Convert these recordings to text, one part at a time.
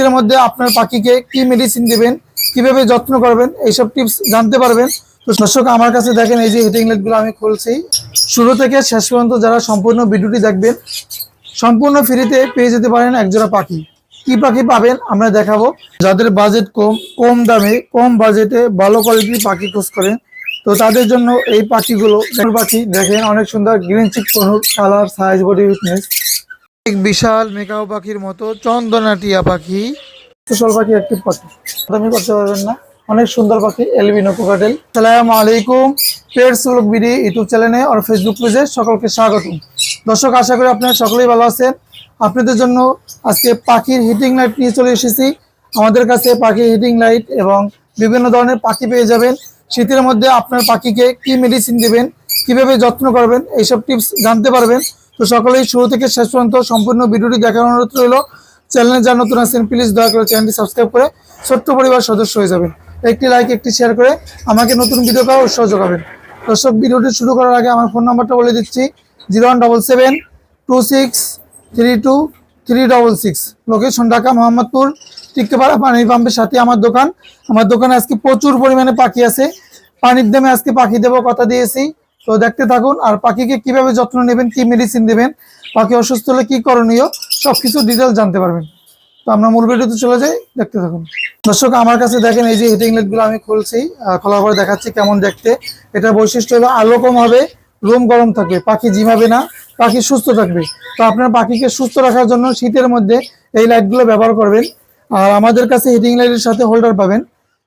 শীতের মধ্যে আপনার পাখিকে কি মেডিসিন দেবেন, কীভাবে যত্ন করবেন, এইসব টিপস জানতে পারবেন। তো দর্শক, আমার কাছে দেখেন এই যে হিটিং লাইটগুলো আমি খুলছি। শুরু থেকে শেষ পর্যন্ত যারা সম্পূর্ণ ভিডিওটি দেখবেন, সম্পূর্ণ ফ্রিতে পেয়ে যেতে পারেন একজোড়া পাখি। কি পাখি পাবেন আমরা দেখাবো। যাদের বাজেট কম কম দামে, কম বাজেটে ভালো কোয়ালিটির পাখি খোঁজ করেন, তো তাদের জন্য এই পাখিগুলো পাখি, দেখেন অনেক সুন্দর green cheek conure colour size body fitness বিশাল মেকাও পাখির মতো চন্দনাটিয়া পাখি। কুশল পাখি একটি পাখি। দামি করতে পারবেন না। অনেক সুন্দর পাখি এলবিনো কোকাটেল সালাম আলাইকুম পেটস ব্লগ বিডি ইউটিউব চ্যানেলে আর ফেসবুক পেজে সকলকে স্বাগতম। দর্শক, আশা করি আপনারা সকলেই ভালো আছেন। আপনাদের জন্য আজকে পাখির হিটিং লাইট নিয়ে চলে এসেছি। আমাদের কাছে পাখির হিটিং লাইট এবং বিভিন্ন ধরনের পাখি পেয়ে যাবেন। শীতের মধ্যে আপনার পাখিকে কি মেডিসিন দেবেন, কীভাবে যত্ন করবেন, এইসব টিপস জানতে পারবেন। তো সকলেই শুরু থেকে শেষ পর্যন্ত সম্পূর্ণ ভিডিওটি দেখার অনুরোধ রইল। চ্যানেলে যা নতুন আছেন প্লিজ দয়া করে চ্যানেলটি সাবস্ক্রাইব করে ছোট্ট পরিবার সদস্য হয়ে যাবেন। একটি লাইক একটি শেয়ার করে আমাকে নতুন ভিডিও পাওয়ার উৎসাহ যোগাবেন। দর্শক, ভিডিওটি শুরু করার আগে আমার ফোন নাম্বারটা বলে দিচ্ছি, zero one double seven two six three two three double six. Location Dhaka, Mohammadpur, Tikkepara, পানির পাম্পের সাথে আমার দোকান। আমার দোকানে আজকে প্রচুর পরিমাণে পাখি আছে। পানির দামে আজকে পাখি দেবো, কথা দিয়েছি। তো দেখতে থাকুন, আর পাখিকে কীভাবে যত্ন নেবেন, কি মেডিসিন দেবেন, পাখি অসুস্থ হলে কি করণীয়, সবকিছু ডিটেলস জানতে পারবেন। তো আমরা মূল ভিডিওতে চলে যাই, দেখতে থাকুন। দর্শক, আমার কাছে দেখেন এই যে হিটিং লাইটগুলো আমি খুলছি খোলার পরে দেখাচ্ছি কেমন দেখতে। এটা বৈশিষ্ট্য হলো আলো কম হবে, রুম গরম থাকবে, পাখি জিমাবে না, পাখি সুস্থ থাকবে। তো আপনার পাখিকে সুস্থ রাখার জন্য শীতের মধ্যে এই লাইটগুলো ব্যবহার করবেন। আর আমাদের কাছে হিটিং লাইটের সাথে হোল্ডার পাবেন।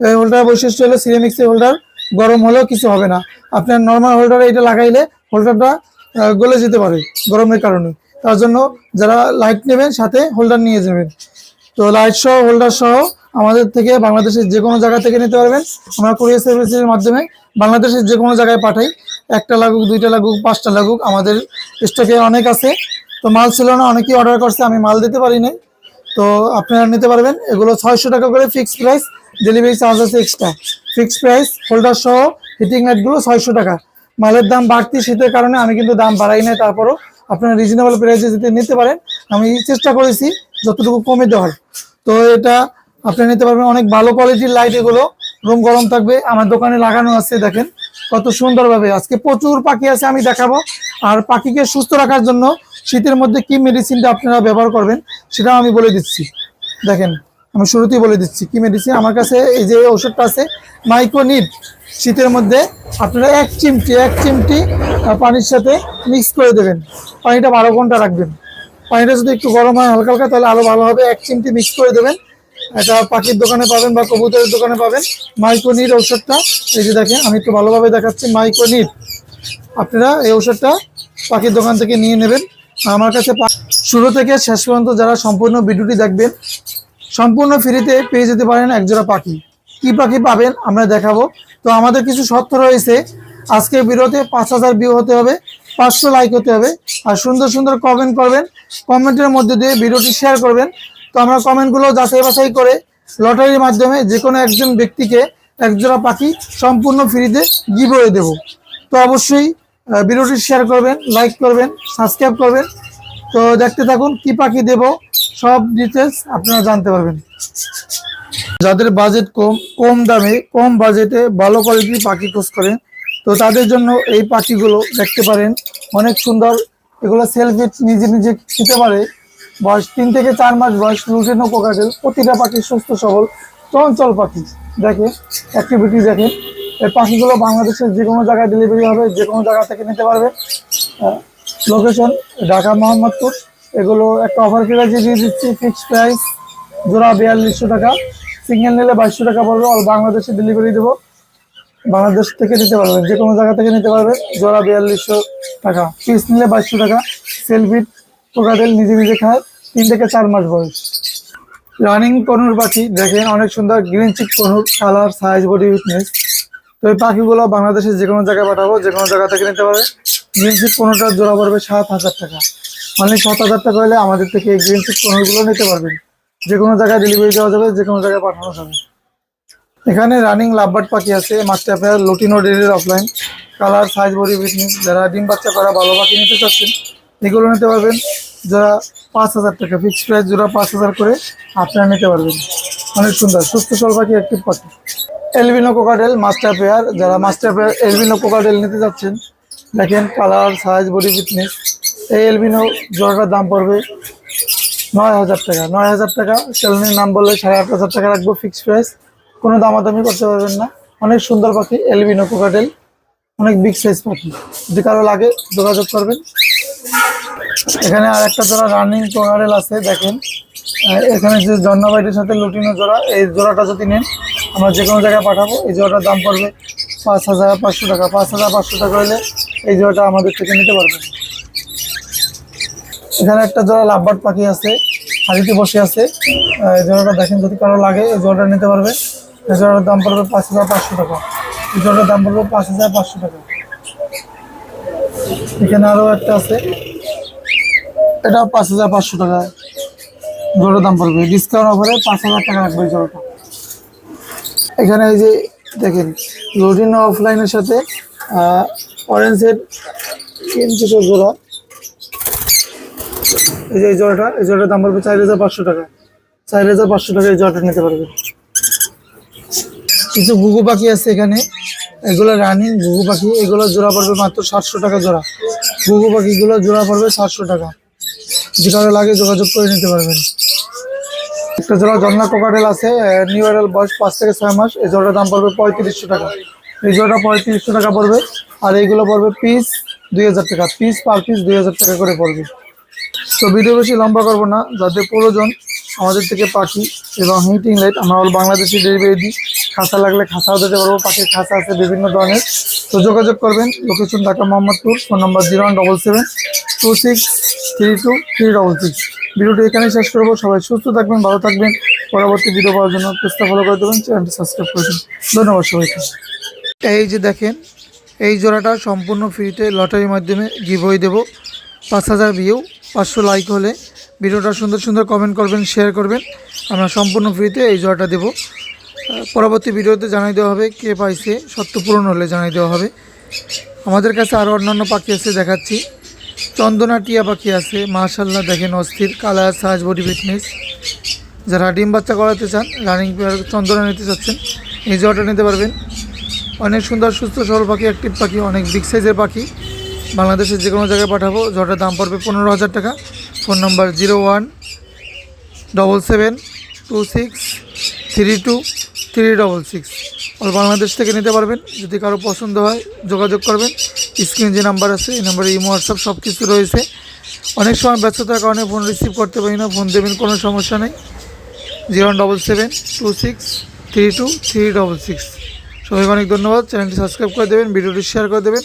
এই হোল্ডার বৈশিষ্ট্য হলো সিরামিক্সের হোল্ডার গরম হলেও কিছু হবে না। আপনার নর্মাল হোল্ডারে এটা লাগাইলে হোল্ডারটা গলে যেতে পারে গরমের কারণে। তার জন্য যারা লাইট নেবেন, সাথে হোল্ডার নিয়ে যাবেন। তো লাইট সহ হোল্ডার সহ আমাদের থেকে বাংলাদেশের যে কোনো জায়গা থেকে নিতে পারবেন। আমরা কুরিয়ার সার্ভিসের মাধ্যমে বাংলাদেশের যে কোনো জায়গায় পাঠাই। একটা লাগুক, দুইটা লাগুক, পাঁচটা লাগুক, আমাদের স্টকে অনেক আছে। তো মাল ছিল না, অনেকেই অর্ডার করছে, আমি মাল দিতে পারি নাই। তো আপনারা নিতে পারবেন। এগুলো ছয়শো টাকা করে ফিক্সড প্রাইস ডেলিভারি চার্জ আছে এক্সট্রা ফিক্সড প্রাইস হোল্ডার সহ হিটিং লাইটগুলো ছয়শো টাকা। মালের দাম বাড়তি শীতের কারণে আমি কিন্তু দাম বাড়াই নাই, তারপরও আপনারা রিজনেবল প্রাইসে যদি নিতে পারেন, আমি চেষ্টা করেছি যতটুকু কমে দেওয়ার। তো এটা আপনারা নিতে পারবেন, অনেক ভালো কোয়ালিটির লাইট এগুলো রুম গরম থাকবে, আমার দোকানে লাগানো আছে, দেখেন কত সুন্দরভাবে। আজকে প্রচুর পাখি আছে, আমি দেখাবো। আর পাখিকে সুস্থ রাখার জন্য শীতের মধ্যে কি মেডিসিনটা আপনারা ব্যবহার করবেন, সেটাও আমি বলে দিচ্ছি। দেখেন আমি শুরুতেই বলে দিচ্ছি, কি মেডিসিন আমার কাছে এই যে ওষুধটা আছে মাইক্রোনিট শীতের মধ্যে আপনারা এক চিমটি এক চিমটি পানির সাথে মিক্স করে দেবেন। পানিটা বারো ঘণ্টা রাখবেন। পানিটা যদি একটু গরম হয় হালকা হালকা, তাহলে আরও ভালো হবে। এক চিমটি মিক্স করে দেবেন। এটা পাখির দোকানে পাবেন বা কবুতরের দোকানে পাবেন। মাইক্রোনিট ঔষধটা, এই যে দেখেন, আমি একটু ভালোভাবে দেখাচ্ছি। মাইক্রোনিট আপনারা এই ঔষধটা পাখির দোকান থেকে নিয়ে নেবেন। আমার কাছে শুরু থেকে শেষ পর্যন্ত যারা সম্পূর্ণ ভিডিওটি দেখবেন সম্পূর্ণ ফ্রিতে পেয়ে যেতে পারেন একজোড়া পাখি। কি পাখি পাবেন আমরা দেখাবো। তো আমাদের কিছু শর্ত রয়েছে। আজকের ভিডিওতে পাঁচ হাজার ভিউ হতে হবে, পাঁচশো লাইক হতে হবে। আর সুন্দর সুন্দর কমেন্ট করবেন কমেন্টের মধ্যে দিয়ে ভিডিওটি শেয়ার করবেন। তো আমরা কমেন্টগুলো যাচাই বাছাই করে লটারির মাধ্যমে যে কোনো একজন ব্যক্তিকে একজোড়া পাখি সম্পূর্ণ ফ্রিতে গিভওয়ে দেব। তো অবশ্যই ভিডিওটি শেয়ার করবেন লাইক করবেন সাবস্ক্রাইব করবেন। তো দেখতে থাকুন কি পাখি দেব। সব ডিটেলস আপনারা জানতে পারবেন। যাদের বাজেট কম কম দামে, কম বাজেটে ভালো কোয়ালিটির পাখি খোঁজ করেন, তো তাদের জন্য এই পাখিগুলো দেখতে পারেন। অনেক সুন্দর, এগুলো সেলফি নিজে নিজে খেতে পারে। বয়স তিন থেকে চার মাস বয়স, লুটেনো কোকাটেল, প্রতিটা পাখি সুস্থ, সবল, চঞ্চল পাখি। দেখে অ্যাক্টিভিটি দেখেন। এই পাখিগুলো বাংলাদেশের যে কোনো জায়গায় ডেলিভারি হবে যে কোনো জায়গা থেকে নিতে পারবে। লোকেশন ঢাকা, মোহাম্মদপুর। এগুলো একটা অফার প্রাইজে দিয়ে দিচ্ছি ফিক্সড প্রাইস জোড়া বিয়াল্লিশশো টাকা। সিঙ্গেল নিলে বাইশশো টাকা পড়বে অল বাংলাদেশে ডেলিভারি দেবো। বাংলাদেশ থেকে নিতে পারবেন, যে কোনো জায়গা থেকে নিতে পারবেন, জোড়া বিয়াল্লিশশো টাকা। পিস নিলে বাইশশো টাকা সেলফি পোকাটেল নিজে নিজে খায়, তিন থেকে চার মাস বয়স। রানিং কনুর পাখি, দেখেন অনেক সুন্দর green cheek conure colour size body fitness তো এই পাখিগুলো বাংলাদেশের যে কোনো জায়গায় পাঠাবো, যে কোনো জায়গা থেকে নিতে পারবে। গ্রিন চিক কোনোটার জোড়া পড়বে সাত হাজার টাকা। মানে সাত হাজার টাকা হলে আমাদের থেকে এই কোনোগুলো নিতে পারবেন। যে কোনো জায়গায় ডেলিভারি দেওয়া যাবে যে কোনো জায়গায় পাঠানো যাবে। এখানে রানিং লাভবার্ড পাখি আছে, মাস্টার আপনার lutino ডেলির opaline colour size body fitness যারা ডিম বাচ্চা করা ভালো পাখি নিতে চাচ্ছেন, এগুলো নিতে পারবেন। যারা পাঁচ হাজার টাকা ফিক্সড প্রাইস জোড়া পাঁচ হাজার করে, আপনারা নিতে পারবেন। অনেক সুন্দর, সুস্থ সল পাখি একটি পাখি। এলবিনো কোকাটেল মাস্টার পেয়ার যারা মাস্টার পেয়ার এলবিনো কোকাটেল নিতে যাচ্ছেন দেখেন কালার সাইজ বডি ফিটনেস এই এলবিনো জোড়াটার দাম পড়বে নয় হাজার টাকা। নয় হাজার টাকা। সেলুনের নাম বললে সাড়ে আট হাজার টাকা রাখব ফিক্সড প্রাইস কোনো দামাদামি করতে পারবেন না। অনেক সুন্দর পাখি, এলবিনো কোকাটেল অনেক বিগ সাইজ পাখি। যদি কারও লাগে যোগাযোগ করবেন। এখানে আর একটা জোড়া রানিং কোকাটেল আছে, দেখেন। এখানে যে জন্নাবাইটের সাথে লুটিনো জোড়া, এই জোড়াটা যদি নেন, আমরা যে কোনো জায়গায় পাঠাবো। এই জোড়াটার দাম পড়বে পাঁচ হাজার পাঁচশো টাকা। পাঁচ হাজার পাঁচশো টাকা হলে এই জোড়াটা আমাদের থেকে নিতে পারবেন। এখানে একটা জোড়া লাভবার্ড পাখি আছে, হাড়িতে বসে আছে। এই জোড়াটা দেখেন যদি কারও লাগে, এই জোড়াটা নিতে পারবে। এই জোড়াটার দাম পড়বে পাঁচ হাজার পাঁচশো টাকা। এই জোড়াটার দাম পড়বে পাঁচ হাজার পাঁচশো টাকা। এখানে আরও একটা আছে। এটা পাঁচ হাজার পাঁচশো টাকা। জোড়ার দাম পড়বে। ডিসকাউন্ট অফারে পাঁচ হাজার টাকা রাখবে জোড়াটা। এখানে এই যে দেখেন লোডিন অফলাইনের সাথে অরেঞ্জের তিন জোড়া। এই যে এই জোড়াটা এই জোড়াটার দাম পড়বে চার হাজার পাঁচশো টাকা। চার হাজার পাঁচশো টাকা এই জোড়াটা নিতে পারবে। কিছু গুগু পাখি আছে এখানে। এগুলো রানিং গুগু পাখি। এগুলো জোড়া পড়বে মাত্র সাতশো টাকা জোড়া। গুগু পাখিগুলো জোড়া পড়বে সাতশো টাকা। যে কারও লাগে যোগাযোগ করে নিতে পারবেন। একটা জোড়া জন্না কোকাটেল আছে নিউ এডাল বয়স পাঁচ থেকে ছয় মাস। এই জোড়াটার দাম পড়বে পঁয়ত্রিশশো টাকা। এই জোড়াটা পঁয়ত্রিশশো টাকা পড়বে। আর এইগুলো পড়বে পিস দুই হাজার টাকা। পিস পার পিস দুই হাজার টাকা করে পড়বে। তো ভিডিও বেশি লম্বা করব না যাদের প্রয়োজন আমাদের থেকে পাখি এবং হিটিং লাইট, আমরা অল বাংলাদেশি ডেলিভারি দিই খাঁচা লাগলে খাঁচাও দিতে পারব, পাখির খাঁচা আছে বিভিন্ন ধরনের। তো যোগাযোগ করবেন location Dhaka Mohammadpur phone number zero one double seven two six three two three double six ভিডিওটি এখানেই শেষ করব, সবাই সুস্থ থাকবেন, ভালো থাকবেন, পরবর্তী ভিডিও পাওয়ার জন্য পেজটা ফলো করে দেবেন চ্যানেলটি সাবস্ক্রাইব করে দেবেন। ধন্যবাদ সবাইকে। এই যে দেখেন, এই জোড়াটা সম্পূর্ণ ফ্রিতে লটারির মাধ্যমে গিভ হয়ে দেবো, পাঁচ হাজার ভিউ পাঁচশো লাইক হলে ভিডিওটা সুন্দর সুন্দর কমেন্ট করবেন শেয়ার করবেন। আমরা সম্পূর্ণ ফ্রিতে এই জোড়াটা দেবো। পরবর্তী ভিডিওতে জানাই দেওয়া হবে কে পাইছে, সত্য পূরণ হলে জানাই দেওয়া হবে। আমাদের কাছে আরও অন্যান্য পাখি আছে, দেখাচ্ছি। চন্দনা টিয়া পাখি আছে মাশাল্লাহ দেখেন অস্থির, কালার সাজ বডি ফিটনেস যারা ডিম বাচ্চা করাতে চান রানিং চন্দনা নিতে চাচ্ছেন, এই জোড়াটা নিতে পারবেন। অনেক সুন্দর, সুস্থ, সরল পাখি অ্যাক্টিভ পাখি, অনেক বিগ সাইজের পাখি। বাংলাদেশের যে কোনো জায়গায় পাঠাবো। জটার দাম পড়বে পনেরো হাজার টাকা। Phone number zero one double seven two six three two three double six. All Bangladesh থেকে নিতে পারবেন। যদি কারও পছন্দ হয়, যোগাযোগ করবেন। স্ক্রিন যে নাম্বার আছে, এই নাম্বারে ইমো, হোয়াটসঅ্যাপ সব কিছু রয়েছে। অনেক সময় ব্যস্ততার কারণে ফোন রিসিভ করতে পারি না। ফোন দেবেন, কোনো সমস্যা নেই। Zero double seven two six three two three double six. সবাইকে অনেক ধন্যবাদ। চ্যানেলটি সাবস্ক্রাইব করে দেবেন, ভিডিওটি শেয়ার করে দেবেন।